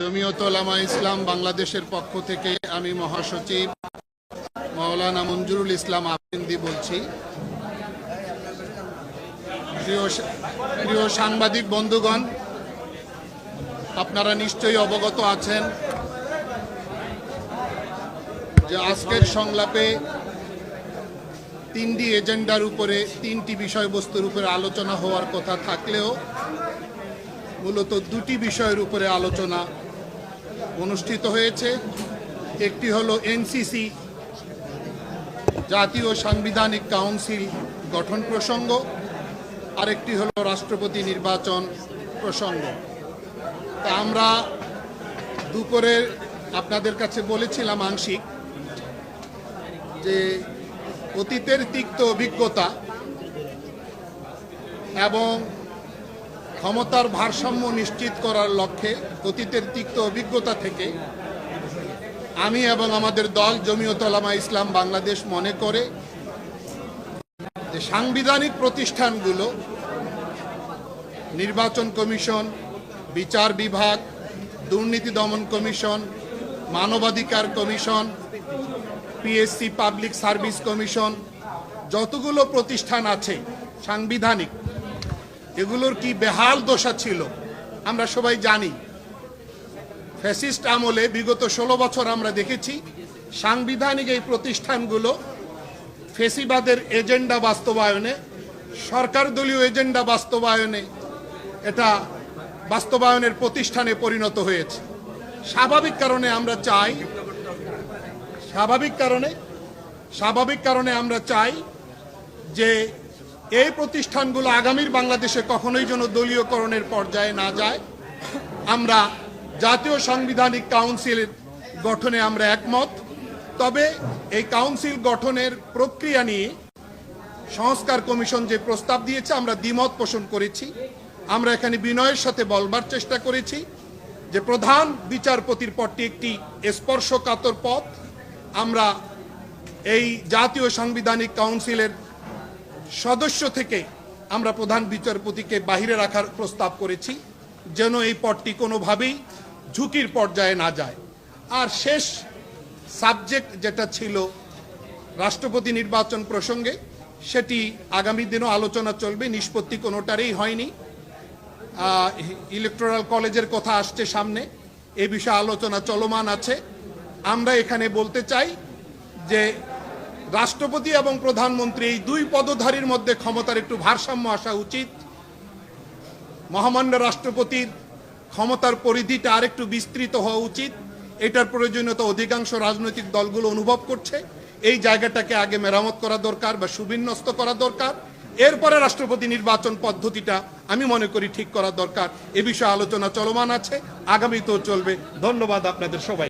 জমিয়ত ওলামা ইসলাম বাংলাদেশের পক্ষ থেকে আমি মহাসচিব মাওলানা মঞ্জুরুল ইসলাম আফিন্দি বলছি। প্রিয় প্রিয় সাংবাদিক বন্ধুগণ, আপনারা নিশ্চয়ই অবগত আছেন যে আজকের সংলাপে তিনটি এজেন্ডার উপরে, তিনটি বিষয়বস্তুর উপরে আলোচনা হওয়ার কথা থাকলেও মূলত দুটি বিষয়ের উপরে আলোচনা অনুষ্ঠিত হয়েছে। একটি হলো এনসিসি জাতীয় সাংবিধানিক কাউন্সিল গঠন প্রসঙ্গ, আরেকটি হলো রাষ্ট্রপতি নির্বাচন প্রসঙ্গ। তা আমরা দুপুরে আপনাদের কাছে বলেছিলাম আংশিক যে অতীতের তিক্ত অভিজ্ঞতা এবং ক্ষমতার ভারসাম্য নিশ্চিত করার লক্ষ্যে অতীতের তিক্ত অভিজ্ঞতা থেকে আমি এবং আমাদের দল জমিয়ত ওলামা ইসলাম বাংলাদেশ মনে করে যে সাংবিধানিক প্রতিষ্ঠানগুলো, নির্বাচন কমিশন, বিচার বিভাগ, দুর্নীতি দমন কমিশন, মানবাধিকার commission, PSC public service commission, যতগুলো প্রতিষ্ঠান আছে সাংবিধানিক এগুলোর কি বেহাল দশা ছিল? আমরা সবাই জানি। ফ্যাসিস্ট আমলে বিগত ষোলো বছর আমরা দেখেছি, সাংবিধানিক এই প্রতিষ্ঠানগুলো ফেসিবাদের এজেন্ডা বাস্তবায়নে, সরকার দলীয় এজেন্ডা বাস্তবায়নে এটা বাস্তবায়নের প্রতিষ্ঠানে পরিণত হয়েছে। স্বাভাবিক কারণে আমরা চাই, স্বাভাবিক কারণে স্বাভাবিক কারণে আমরা চাই যে এই প্রতিষ্ঠানগুলো আগামীর বাংলাদেশে কখনোই যেন দলীয়করণের পর্যায়ে না যায়। আমরা জাতীয় সাংবিধানিক কাউন্সিলের গঠনে আমরা একমত। তবে এই কাউন্সিল গঠনের প্রক্রিয়া নিয়ে সংস্কার কমিশন যে প্রস্তাব দিয়েছে, আমরা দ্বিমত পোষণ করেছি। আমরা এখানে বিনয়ের সাথে বলবার চেষ্টা করেছি যে প্রধান বিচারপতির পদটি একটি স্পর্শকাতর পথ। আমরা এই জাতীয় সাংবিধানিক কাউন্সিলের সদস্য থেকে আমরা প্রধান বিচারপতিকে বাহিরে রাখার প্রস্তাব করেছি, যেন এই পদটি কোনোভাবেই ঝুঁকির পর্যায়ে না যায়। আর শেষ সাবজেক্ট যেটা ছিল রাষ্ট্রপতি নির্বাচন প্রসঙ্গে, সেটি আগামী দিনও আলোচনা চলবে, নিষ্পত্তি কোনোটারই হয়নি। ইলেকট্রাল কলেজের কথা আসছে সামনে, এ বিষয়ে আলোচনা চলমান আছে। আমরা এখানে বলতে চাই যে রাষ্ট্রপতি এবং প্রধানমন্ত্রী এই দুই পদধারীর মধ্যে ক্ষমতার একটু ভারসাম্য আসা উচিত। মহামান্য রাষ্ট্রপতির ক্ষমতার পরিধিটা আরেকটু বিস্তৃত হওয়া উচিত। এটার প্রয়োজনীয়তা অধিকাংশ রাজনৈতিক দলগুলো অনুভব করছে। এই জায়গাটাকে আগে মেরামত করা দরকার বা সুবিন্যস্ত করা দরকার। এরপরে রাষ্ট্রপতি নির্বাচন পদ্ধতিটা আমি মনে করি ঠিক করা দরকার। এ বিষয়ে আলোচনা চলমান আছে। আগামীতেও চলবে। ধন্যবাদ আপনাদের সবাই